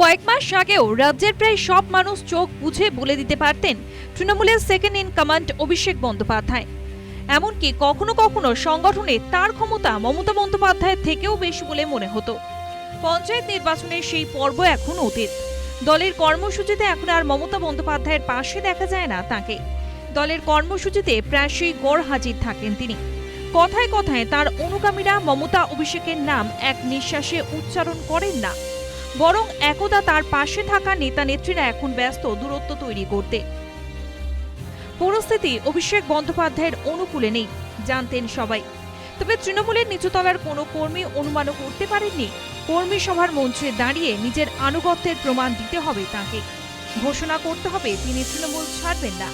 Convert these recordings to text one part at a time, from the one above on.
কয়েক মাস আগেও রাজ্যের প্রায় সব মানুষ চোখ বুঝে বলে দিতে পারতেন তৃণমূলের second in command Abhishek Bandyopadhyay. এমনকি কখনো কখনো সংগঠনে তার ক্ষমতা মমতা বন্দ্যোপাধ্যায়ের থেকেও বেশি বলে মনে হতো। পঞ্চায়েত নির্বাচনের সেই পর্ব এখন অতীত। দলের কর্মসূচিতে এখন আর মমতা বন্দ্যোপাধ্যায়ের পাশে দেখা যায় না তাকে। দলের কর্মসূচিতে প্রায়শই গড় হাজির থাকেন তিনি। কথায় কথায় তার অনুগামীরা মমতা অভিষেকের নাম এক নিঃশ্বাসে উচ্চারণ করেন না। বরং একদা তার পাশে থাকা নেতা নেত্রীরা এখন ব্যস্ত দূরত্ব তৈরি করতে। পরিস্থিতি, অভিষেক বন্দ্যোপাধ্যায়ের অনুকূলে নেই, জানতেন সবাই। তবে তৃণমূলের নিচুতলার কোনো কর্মী অনুমানও করতে পারেননি। কর্মী সভার মঞ্চে দাঁড়িয়ে নিজের আনুগত্যের প্রমাণ দিতে হবে তাকে। ঘোষণা করতে হবে, তিনি তৃণমূল ছাড়বেন না।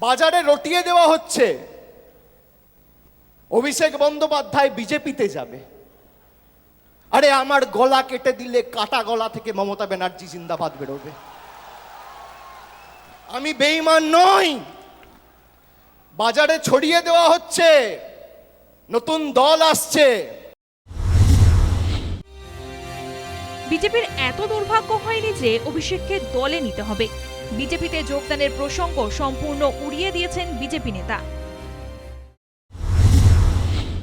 বাজারে রটিয়ে দেওয়া হচ্ছে। অভিষেক বন্দ্যোপাধ্যায় বিজেপিতে যাবে। আরে আমার গলা কেটে দিলে কাটা গলা থেকে মমতা ব্যানার্জি জিন্দাবাদ বেরোবে। আমি বেইমান নই। বাজারে ছড়িয়ে দেওয়া হচ্ছে। নতুন দল আসছে। বিজেপির এত দুর্ভাগ্য হয়নি যে অভিষেককে দলে নিতে হবে। বিজেপিতে যোগদানের প্রসঙ্গ সম্পূর্ণ উড়িয়ে দিয়েছেন বিজেপি নেতা।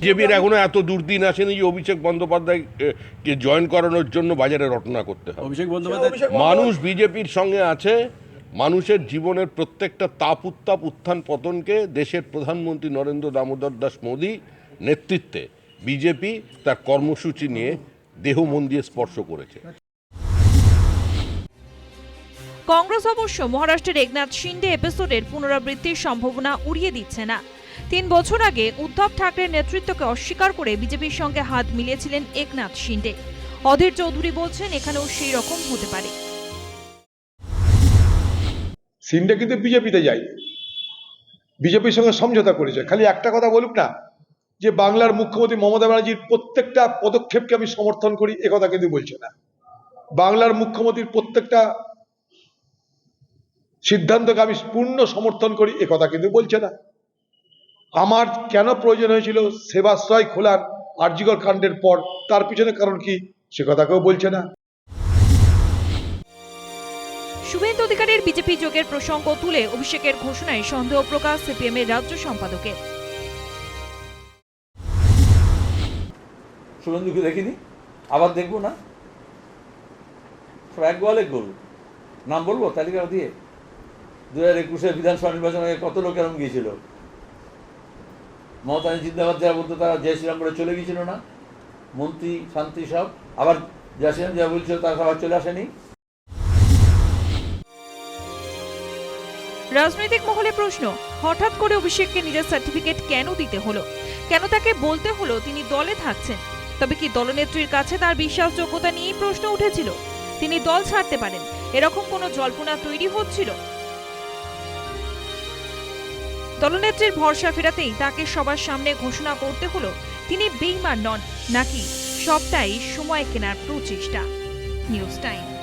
বিজেপির এখনও এত দুর্দিন আসেনি যে অভিষেক বন্দ্যোপাধ্যায়কে জয়েন করানোর জন্য বাজারে রটনা করতে হবে। অভিষেক বন্দ্যোপাধ্যায় মানুষ বিজেপির সঙ্গে আছে মানুষের জীবনের প্রত্যেকটা তাপ উত্তাপ উত্থান পতনকে দেশের প্রধানমন্ত্রী নরেন্দ্র দামোদর দাস মোদী নেতৃত্বে বিজেপি তার কর্মসূচি নিয়ে দেহ মন দিয়ে স্পর্শ করেছে। কংগ্রেস অবশ্য মহারাষ্ট্রের একনাথ শিন্ডে এপিসোডের পুনরাবৃত্তির সম্ভাবনা উড়িয়ে দিচ্ছে না। তিন বছর আগে উদ্ধব ঠাকরের নেতৃত্বকে অস্বীকার করে বিজেপির সঙ্গে হাত মিলিয়েছিলেন একনাথ শিন্ডে। অধীর চৌধুরী বলছেন, এখানেও সেই রকম হতে পারে। সিনটা কিন্তু বিজেপিতে যাই বিজেপির সঙ্গে সমঝোতা করেছে। খালি একটা কথা বলুক না, যে বাংলার মুখ্যমন্ত্রী মমতা ব্যানার্জির প্রত্যেকটা পদক্ষেপকে আমি সমর্থন করি, এ কথা কিন্তু বলছে না। বাংলার মুখ্যমন্ত্রীর প্রত্যেকটা সিদ্ধান্তকে আমি পূর্ণ সমর্থন করি, এ কথা কিন্তু বলছে না। আমার কেন প্রয়োজন হয়েছিল সেবাশ্রয় খোলার আর্যিকর কাণ্ডের পর? তার পিছনে কারণ কি? সে কথা কেউ বলছে না। শুভেন্দু অধিকারীর বিজেপি যোগের প্রসঙ্গ তুলে অভিষেকের ঘোষণায় সন্দেহ প্রকাশ সিপিএম এর রাজ্য সম্পাদকের। শুভেন্দুকে দেখিনি? আবার দেখব না? এক গোয়ালে গোল নাম বলব? তালিকা দিয়ে? দু হাজার একুশে বিধানসভা নির্বাচনে কত লোক এরকম গিয়েছিল? মমতা জিন্দাবাদ যারা তারা জয় শ্রীরাম করে চলে গিয়েছিল না। মন্ত্রী, শান্তি সব। আবার জয় শ্রীরাম যা বলছিল তারা আবার চলে আসেনি। রাজনৈতিক মহলে প্রশ্ন, হঠাৎ করে অভিষেককে নিজের সার্টিফিকেট কেন দিতে হলো? কেন তাকে বলতে হলো তিনি দলে থাকছেন? তবে কি দলনেত্রীর কাছে তার বিশ্বাসযোগ্যতা নিয়েই প্রশ্ন উঠেছিল? তিনি দল ছাড়তে পারেন, এরকম কোনো জল্পনা তৈরি হচ্ছিল? দলনেত্রীর ভরসা ফেরাতেই তাকে সবার সামনে ঘোষণা করতে হলো, তিনি বেইমান নন, নাকি সবটাই সময় কেনার প্রচেষ্টা। News time.